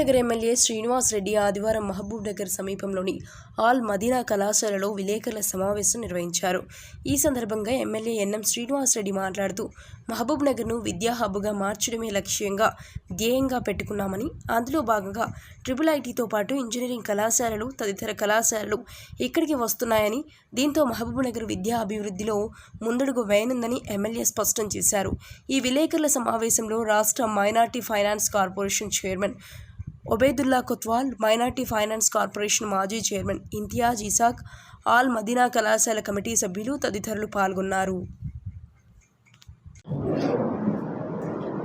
Mahabub Nagar MLA Srinivas Reddy ఆదివారం మహబూబ్ నగర్ సమీపంలోని all Madina కళాశాలలో విలేకరుల సమావేశం నిర్వహించారు. ఈ సందర్భంగా ఎమ్మెల్యే ఎన్ఎం శ్రీనివాస్ రెడ్డి మాట్లాడుతూ మహబూబ్ నగర్ను విద్యా హబ్గా మార్చడమే లక్ష్యంగా ధ్యేయంగా పెట్టుకున్నామని అందులో భాగంగా ట్రిపుల్ ఐటీతో పాటు ఇంజనీరింగ్ కళాశాలలు తదితర కళాశాలలు ఇక్కడికి వస్తున్నాయని దీంతో మహబూబ్ నగర్ విద్యా అభివృద్ధిలో ముందడుగు వేయనుందని ఎమ్మెల్యే స్పష్టం చేశారు. ఈ విలేకరుల సమావేశంలో రాష్ట్ర minority finance corporation chairman Obedulla Kotwal minority finance corporation మాజీ చైర్మన్ ఇంతియాజ్ ఇసాక్ ఆల్ మదీనా కళాశాల కమిటీ సభ్యులు తదితరులు పాల్గొన్నారు.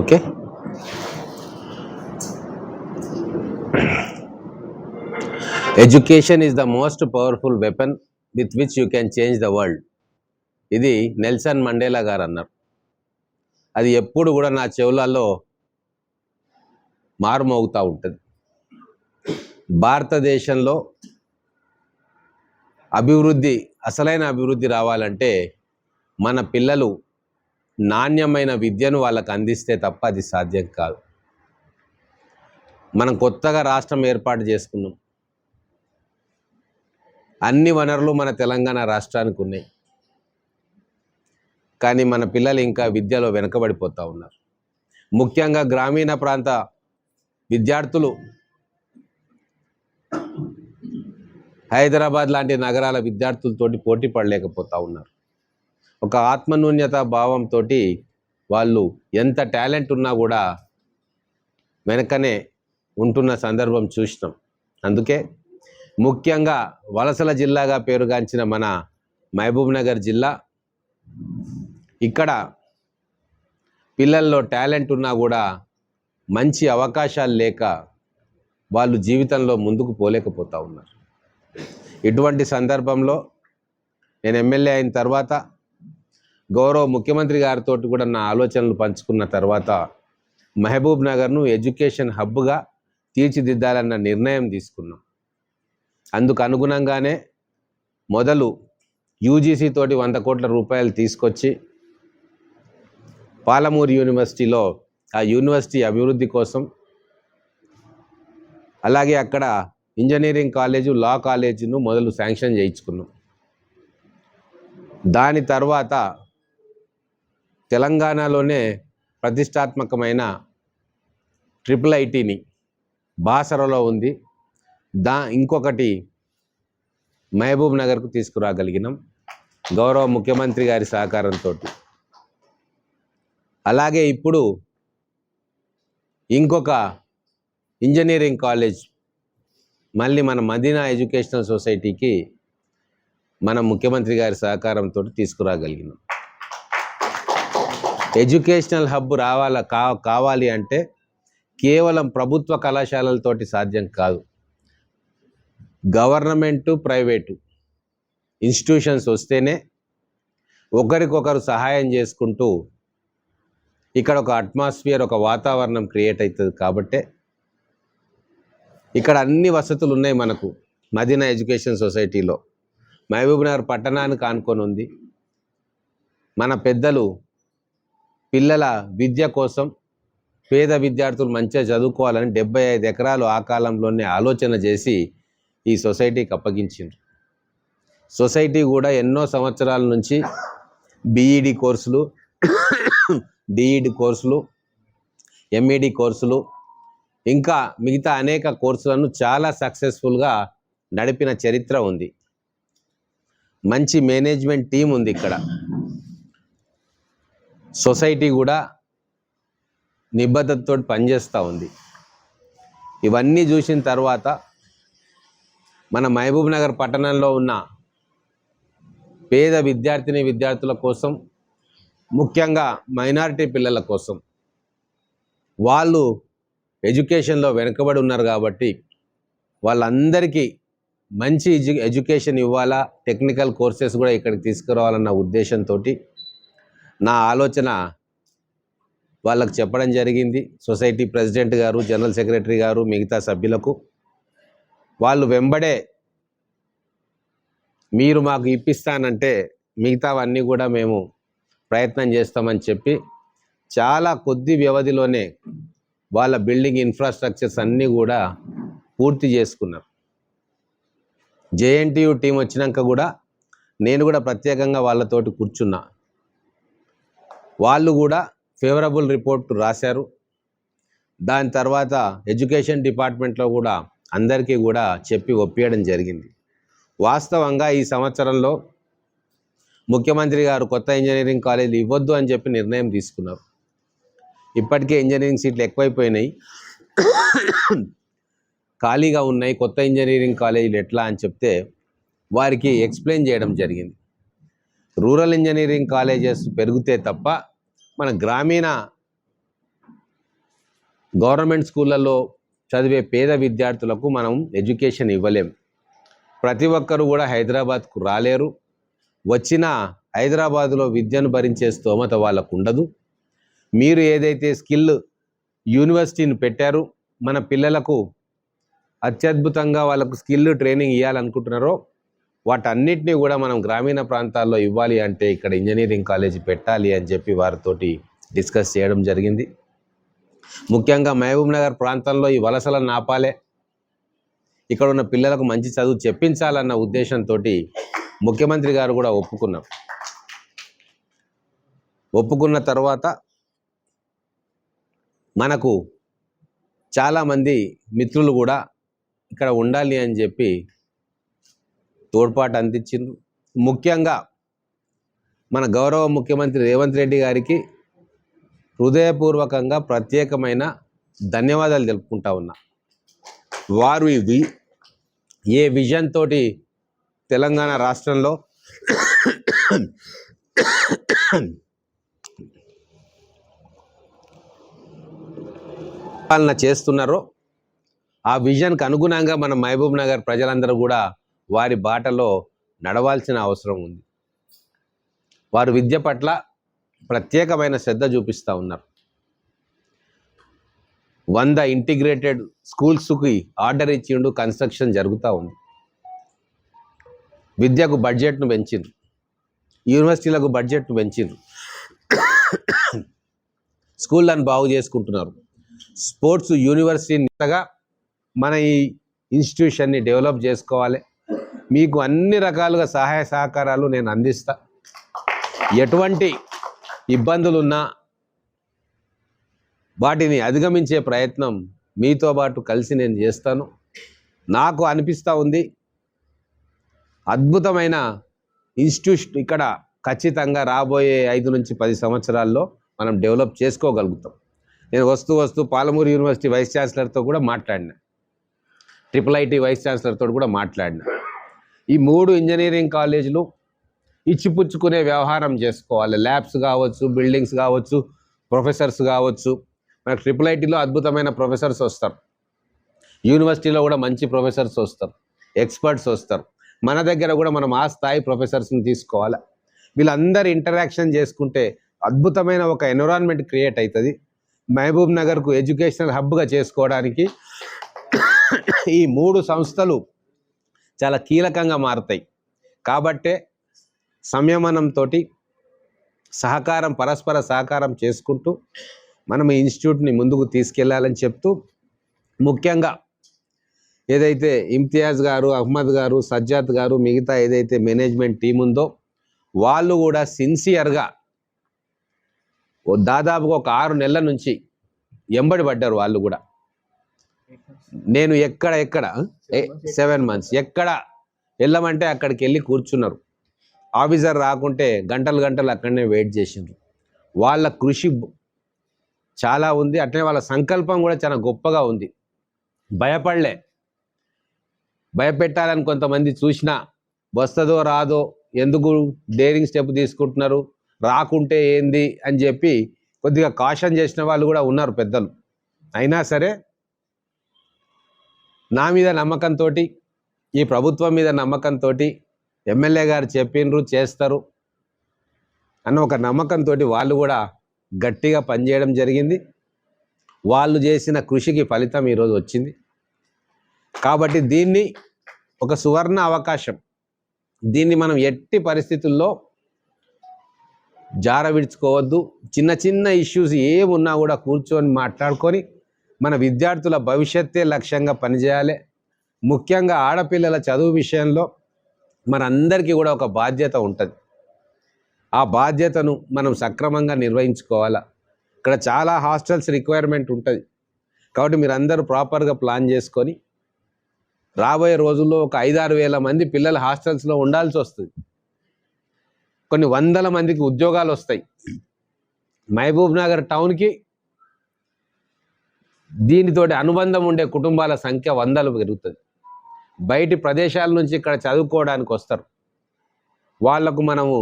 Okay. Education is the most powerful weapon with which you can change the world ఇది నెల్సన్ మండేలా గారు అన్నారు అది ఎప్పుడు కూడా నా చెవులలో మారుమోగుతూ ఉంటుంది. భారతదేశంలో అభివృద్ధి అసలైన అభివృద్ధి రావాలంటే మన పిల్లలు నాణ్యమైన విద్యను వాళ్ళకు అందిస్తే తప్ప అది సాధ్యం కాదు. మనం కొత్తగా రాష్ట్రం ఏర్పాటు చేసుకున్నాం. అన్ని వనరులు మన తెలంగాణ రాష్ట్రానికి ఉన్నాయి. కానీ మన పిల్లలు ఇంకా విద్యలో వెనుకబడిపోతూ ఉన్నారు. ముఖ్యంగా గ్రామీణ ప్రాంత విద్యార్థులు హైదరాబాద్ లాంటి నగరాల విద్యార్థులతోటి పోటీ పడలేకపోతూ ఉన్నారు. ఒక ఆత్మన్యూన్యత భావంతో వాళ్ళు ఎంత టాలెంట్ ఉన్నా కూడా వెనకనే ఉంటున్న సందర్భం చూసినాం. అందుకే ముఖ్యంగా వలసల జిల్లాగా పేరుగాంచిన మన మహబూబ్ నగర్ జిల్లా ఇక్కడ పిల్లల్లో టాలెంట్ ఉన్నా కూడా మంచి అవకాశాలు లేక వాళ్ళు జీవితంలో ముందుకు పోలేకపోతూ ఉన్నారు. ఇటువంటి సందర్భంలో నేను ఎమ్మెల్యే అయిన తర్వాత గౌరవ ముఖ్యమంత్రి గారితో కూడా నా ఆలోచనలు పంచుకున్న తర్వాత మహబూబ్ నగర్ను ఎడ్యుకేషన్ హబ్గా తీర్చిదిద్దాలన్న నిర్ణయం తీసుకున్నాం. అందుకు అనుగుణంగానే మొదలు యూజీసీ తోటి వంద కోట్ల రూపాయలు తీసుకొచ్చి పాలమూరు యూనివర్సిటీలో ఆ యూనివర్సిటీ అభివృద్ధి కోసం అలాగే అక్కడ ఇంజనీరింగ్ కాలేజు లా కాలేజీను మొదలు శాంక్షన్ చేయించుకున్నాం. దాని తర్వాత తెలంగాణలోనే ప్రతిష్టాత్మకమైన ట్రిపుల్ ఐటీని బాసరలో ఉంది. దా ఇంకొకటి మహబూబ్ నగర్కు తీసుకురాగలిగినాం. గౌరవ ముఖ్యమంత్రి గారి సహకారంతో అలాగే ఇప్పుడు ఇంకొక ఇంజనీరింగ్ కాలేజ్ మళ్ళీ మన మదీనా ఎడ్యుకేషనల్ సొసైటీకి మన ముఖ్యమంత్రి గారి సహకారంతో తీసుకురాగలిగినాం. ఎడ్యుకేషనల్ హబ్ రావాల కా కావాలి అంటే కేవలం ప్రభుత్వ కళాశాలలతోటి సాధ్యం కాదు. గవర్నమెంటు ప్రైవేటు ఇన్స్టిట్యూషన్స్ వస్తేనే ఒకరికొకరు సహాయం చేసుకుంటూ ఇక్కడ ఒక అట్మాస్ఫియర్ ఒక వాతావరణం క్రియేట్ అవుతుంది కాబట్టే ఇక్కడ అన్ని వసతులు ఉన్నాయి మనకు. మదీనా ఎడ్యుకేషన్ సొసైటీలో. మహబూబ్ నగర్ పట్టణానికి ఆనుకొని ఉంది. మన పెద్దలు పిల్లల విద్య కోసం పేద విద్యార్థులు మంచిగా చదువుకోవాలని డెబ్బై ఐదు ఎకరాలు ఆ కాలంలోనే ఆలోచన చేసి ఈ సొసైటీకి అప్పగించిండ్రు. సొసైటీ కూడా ఎన్నో సంవత్సరాల నుంచి బీఈడి కోర్సులు డిఈడి కోర్సులు ఎంఈడి కోర్సులు ఇంకా మిగతా అనేక కోర్సులను చాలా సక్సెస్ఫుల్గా నడిపిన చరిత్ర ఉంది. మంచి మేనేజ్మెంట్ టీం ఉంది ఇక్కడ. సొసైటీ కూడా నిబద్ధతతో పనిచేస్తూ ఉంది. ఇవన్నీ చూసిన తర్వాత మన మహబూబ్ నగర్ పట్టణంలో ఉన్న పేద విద్యార్థిని విద్యార్థుల కోసం ముఖ్యంగా మైనారిటీ పిల్లల కోసం వాళ్ళు ఎడ్యుకేషన్లో వెనుకబడి ఉన్నారు కాబట్టి వాళ్ళందరికీ మంచి ఎడ్యు ఎడ్యుకేషన్ ఇవ్వాలా టెక్నికల్ కోర్సెస్ కూడా ఇక్కడికి తీసుకురావాలన్న ఉద్దేశంతో నా ఆలోచన వాళ్ళకు చెప్పడం జరిగింది. సొసైటీ ప్రెసిడెంట్ గారు జనరల్ సెక్రటరీ గారు మిగతా సభ్యులకు వాళ్ళు వెంబడే మీరు మాకు ఇప్పిస్తానంటే మిగతావన్నీ కూడా మేము ప్రయత్నం చేస్తామని చెప్పి చాలా కొద్ది వ్యవధిలోనే వాళ్ళ బిల్డింగ్ ఇన్ఫ్రాస్ట్రక్చర్స్ అన్నీ కూడా పూర్తి చేసుకున్నారు. జేఎన్టీయు టీం వచ్చినాక కూడా నేను కూడా ప్రత్యేకంగా వాళ్ళతోటి కూర్చున్నా. వాళ్ళు కూడా ఫేవరబుల్ రిపోర్ట్ రాశారు. దాని తర్వాత ఎడ్యుకేషన్ డిపార్ట్మెంట్లో కూడా అందరికీ కూడా చెప్పి ఒప్పించడం జరిగింది. వాస్తవంగా ఈ సంవత్సరంలో ముఖ్యమంత్రి గారు కొత్త ఇంజనీరింగ్ కాలేజీలు ఇవ్వద్దు అని చెప్పి నిర్ణయం తీసుకున్నారు. ఇప్పటికే ఇంజనీరింగ్ సీట్లు ఎక్కువైపోయినాయి. ఖాళీగా ఉన్నాయి. కొత్త ఇంజనీరింగ్ కాలేజీలు ఎట్లా అని చెప్తే వారికి ఎక్స్ప్లెయిన్ చేయడం జరిగింది. రూరల్ ఇంజనీరింగ్ కాలేజెస్ పెరిగితే తప్ప మన గ్రామీణ గవర్నమెంట్ స్కూళ్ళల్లో చదివే పేద విద్యార్థులకు మనం ఎడ్యుకేషన్ ఇవ్వలేం. ప్రతి ఒక్కరు కూడా హైదరాబాద్కు రాలేరు. వచ్చిన హైదరాబాదులో విద్యను భరించే స్తోమత వాళ్ళకు ఉండదు. మీరు ఏదైతే స్కిల్ యూనివర్సిటీని పెట్టారు మన పిల్లలకు అత్యద్భుతంగా వాళ్ళకు స్కిల్ ట్రైనింగ్ ఇవ్వాలనుకుంటున్నారో వాటన్నిటినీ కూడా మనం గ్రామీణ ప్రాంతాల్లో ఇవ్వాలి అంటే ఇక్కడ ఇంజనీరింగ్ కాలేజీ పెట్టాలి అని చెప్పి వారితోటి డిస్కస్ చేయడం జరిగింది. ముఖ్యంగా మహబూబ్ నగర్ ప్రాంతంలో ఈ వలసలను ఆపాలే ఇక్కడ ఉన్న పిల్లలకు మంచి చదువు చెప్పించాలన్న ఉద్దేశంతో ముఖ్యమంత్రి గారు కూడా ఒప్పుకున్నారు. ఒప్పుకున్న తర్వాత మనకు చాలామంది మిత్రులు కూడా ఇక్కడ ఉండాలి అని చెప్పి తోడ్పాటు అందించిండ్రు. ముఖ్యంగా మన గౌరవ ముఖ్యమంత్రి రేవంత్ రెడ్డి గారికి హృదయపూర్వకంగా ప్రత్యేకమైన ధన్యవాదాలు తెలుపుకుంటా ఉన్నా. వారు ఇవి ఏ విజన్ తోటి తెలంగాణ రాష్ట్రంలో పాలన చేస్తున్నారో ఆ విజన్కి అనుగుణంగా మన మహబూబ్ నగర్ ప్రజలందరూ కూడా వారి బాటలో నడవాల్సిన అవసరం ఉంది. వారు విద్య పట్ల ప్రత్యేకమైన శ్రద్ధ చూపిస్తూ ఉన్నారు. వంద ఇంటిగ్రేటెడ్ స్కూల్స్కి ఆర్డర్ ఇచ్చిండు కన్స్ట్రక్షన్ జరుగుతూ ఉంది. విద్యకు బడ్జెట్ను పెంచిండ్రు. యూనివర్సిటీలకు బడ్జెట్ను పెంచిండ్రు. స్కూళ్ళను బాగు చేసుకుంటున్నారు. స్పోర్ట్స్ యూనివర్సిటీ యూనివర్సిటీగా మన ఈ ఇన్స్టిట్యూషన్ని డెవలప్ చేసుకోవాలి. మీకు అన్ని రకాలుగా సహాయ సహకారాలు నేను అందిస్తా. ఎటువంటి ఇబ్బందులున్నా వాటిని అధిగమించే ప్రయత్నం మీతో పాటు కలిసి నేను చేస్తాను. నాకు అనిపిస్తూ ఉంది అద్భుతమైన ఇన్స్టిట్యూషన్ ఇక్కడ ఖచ్చితంగా రాబోయే ఐదు నుంచి పది సంవత్సరాల్లో మనం డెవలప్ చేసుకోగలుగుతాం. నేను వస్తూ వస్తూ పాలమూరు యూనివర్సిటీ వైస్ ఛాన్సలర్తో కూడా మాట్లాడిన. ట్రిపుల్ ఐటీ వైస్ ఛాన్సలర్తో కూడా మాట్లాడిన. ఈ మూడు ఇంజనీరింగ్ కాలేజీలు ఇచ్చిపుచ్చుకునే వ్యవహారం చేసుకోవాలి. ల్యాబ్స్ కావచ్చు బిల్డింగ్స్ కావచ్చు ప్రొఫెసర్స్ కావచ్చు. మనకు ట్రిపుల్ ఐటీలో అద్భుతమైన ప్రొఫెసర్స్ వస్తారు. యూనివర్సిటీలో కూడా మంచి ప్రొఫెసర్స్ వస్తారు. ఎక్స్పర్ట్స్ వస్తారు. మన దగ్గర కూడా మనం ఆ స్థాయి ప్రొఫెసర్స్ని తీసుకోవాలి? వీళ్ళందరూ ఇంటరాక్షన్ చేసుకుంటే అద్భుతమైన ఒక ఎన్విరాన్మెంట్ క్రియేట్ అవుతుంది. మహబూబ్ నగర్కు ఎడ్యుకేషనల్ హబ్గా చేసుకోవడానికి ఈ మూడు సంస్థలు చాలా కీలకంగా మారుతాయి. కాబట్టే సంయమనంతో సహకారం పరస్పర సహకారం చేసుకుంటూ మనం ఈ ఇన్స్టిట్యూట్ని ముందుకు తీసుకెళ్ళాలని చెప్తూ ముఖ్యంగా ఏదైతే ఇమ్తియాజ్ గారు అహ్మద్ గారు సజ్జాద్ గారు మిగతా ఏదైతే మేనేజ్మెంట్ టీం ఉందో వాళ్ళు కూడా సిన్సియర్గా దాదాపుగా ఒక ఆరు నెలల నుంచి ఎంబడి పడ్డారు వాళ్ళు కూడా. నేను ఎక్కడ ఎక్కడ? సెవెన్ మంత్స్ ఎక్కడ వెళ్ళమంటే అక్కడికి వెళ్ళి కూర్చున్నారు. ఆఫీసర్ రాకుంటే గంటలు గంటలు అక్కడనే వెయిట్ చేసిండ్రు. వాళ్ళ కృషి చాలా ఉంది. అట్లనే వాళ్ళ సంకల్పం కూడా చాలా గొప్పగా ఉంది. భయపడలే. భయపెట్టాలని కొంతమంది చూసినా వస్తుందో రాదో ఎందుకు డేరింగ్ స్టెప్ తీసుకుంటున్నారు? రాకుంటే ఏంది అని చెప్పి కొద్దిగా కాషన్ చేసిన వాళ్ళు కూడా ఉన్నారు పెద్దలు. అయినా సరే నా మీద నమ్మకంతో ఈ ప్రభుత్వం మీద నమ్మకంతో ఎమ్మెల్యే గారు చెప్పిండ్రు చేస్తారు అన్న ఒక నమ్మకంతో వాళ్ళు కూడా గట్టిగా పనిచేయడం జరిగింది. వాళ్ళు చేసిన కృషికి ఫలితం ఈరోజు వచ్చింది. కాబట్టి దీన్ని ఒక సువర్ణ అవకాశం. దీన్ని మనం ఎట్టి పరిస్థితుల్లో జార విడుచుకోవద్దు. చిన్న చిన్న ఇష్యూస్ ఏమున్నా కూడా కూర్చొని మాట్లాడుకొని మన విద్యార్థుల భవిష్యత్తే లక్ష్యంగా పనిచేయాలి. ముఖ్యంగా ఆడపిల్లల చదువు విషయంలో మనందరికీ కూడా ఒక బాధ్యత ఉంటుంది. ఆ బాధ్యతను మనం సక్రమంగా నిర్వహించుకోవాలా? ఇక్కడ చాలా హాస్టల్స్ రిక్వైర్మెంట్ ఉంటుంది. కాబట్టి మీరు అందరూ ప్రాపర్గా ప్లాన్ చేసుకొని రాబోయే రోజుల్లో ఒక ఐదారు వేల మంది పిల్లలు హాస్టల్స్లో ఉండాల్సి వస్తుంది. కొన్ని వందల మందికి ఉద్యోగాలు వస్తాయి. మహబూబ్ నగర్ టౌన్కి దీనితోటి అనుబంధం ఉండే కుటుంబాల సంఖ్య వందలు పెరుగుతుంది. బయటి ప్రదేశాల నుంచి ఇక్కడ చదువుకోవడానికి వస్తారు. వాళ్ళకు మనము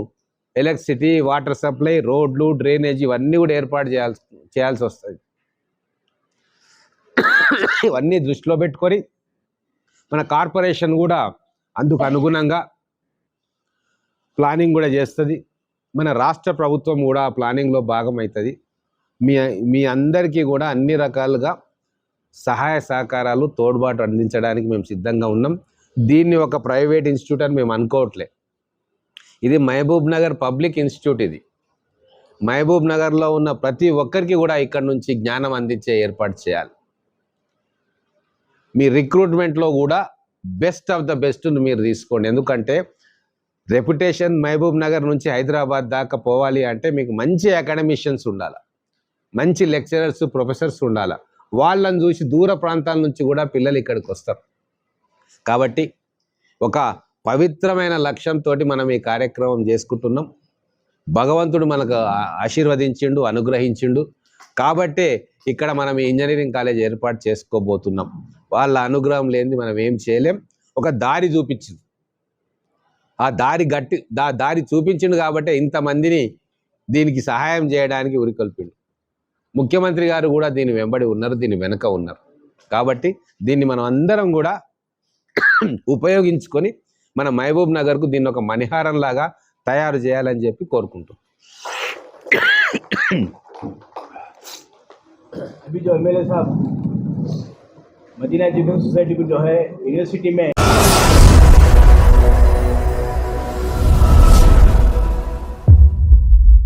ఎలక్ట్రిసిటీ వాటర్ సప్లై రోడ్లు డ్రైనేజ్ ఇవన్నీ కూడా ఏర్పాటు చేయాల్సి చేయాల్సి వస్తుంది ఇవన్నీ దృష్టిలో పెట్టుకొని మన కార్పొరేషన్ కూడా అందుకు అనుగుణంగా ప్లానింగ్ కూడా చేస్తుంది. మన రాష్ట్ర ప్రభుత్వం కూడా ఆ ప్లానింగ్లో భాగం అవుతుంది మీ మీ అందరికీ కూడా అన్ని రకాలుగా సహాయ సహకారాలు తోడ్పాటు అందించడానికి మేము సిద్ధంగా ఉన్నాం. దీన్ని ఒక ప్రైవేట్ ఇన్స్టిట్యూట్ అని మేము అనుకోవట్లే. ఇది మహబూబ్ నగర్ పబ్లిక్ ఇన్స్టిట్యూట్ ఇది. మహబూబ్ నగర్లో ఉన్న ప్రతి ఒక్కరికి కూడా ఇక్కడ నుంచి జ్ఞానం అందించే ఏర్పాటు చేయాలి. మీ రిక్రూట్మెంట్లో కూడా బెస్ట్ ఆఫ్ ద బెస్ట్ని మీరు తీసుకోండి. ఎందుకంటే రెప్యుటేషన్ మహబూబ్ నగర్ నుంచి హైదరాబాద్ దాకా పోవాలి అంటే మీకు మంచి అకాడమిషియన్స్ ఉండాలి. మంచి లెక్చరర్స్ ప్రొఫెసర్స్ ఉండాలి. వాళ్ళని చూసి దూర ప్రాంతాల నుంచి కూడా పిల్లలు ఇక్కడికి వస్తారు. కాబట్టి ఒక పవిత్రమైన లక్ష్యంతో మనం ఈ కార్యక్రమం చేసుకుంటున్నాం. భగవంతుడు మనకు ఆశీర్వదించిండు అనుగ్రహించిండు. కాబట్టే ఇక్కడ మనం ఇంజనీరింగ్ కాలేజ్ ఏర్పాటు చేసుకోబోతున్నాం. వాళ్ళ అనుగ్రహం లేనిది మనం ఏం చేయలేం. ఒక దారి చూపించింది. ఆ దారి గట్టి దా దారి చూపించిండు కాబట్టి ఇంతమందిని దీనికి సహాయం చేయడానికి ఉరికొల్పిండు ముఖ్యమంత్రి గారు కూడా దీని వెంబడి ఉన్నారు దీని వెనుక ఉన్నారు కాబట్టి దీన్ని మనం అందరం కూడా ఉపయోగించుకొని మన మహబూబ్ నగర్కు దీన్ని ఒక మణిహారం లాగా తయారు చేయాలని చెప్పి కోరుకుంటున్నాం अभी जो एम साहब मदीना एजुकेशन सोसाइटी को जो है यूनिवर्सिटी में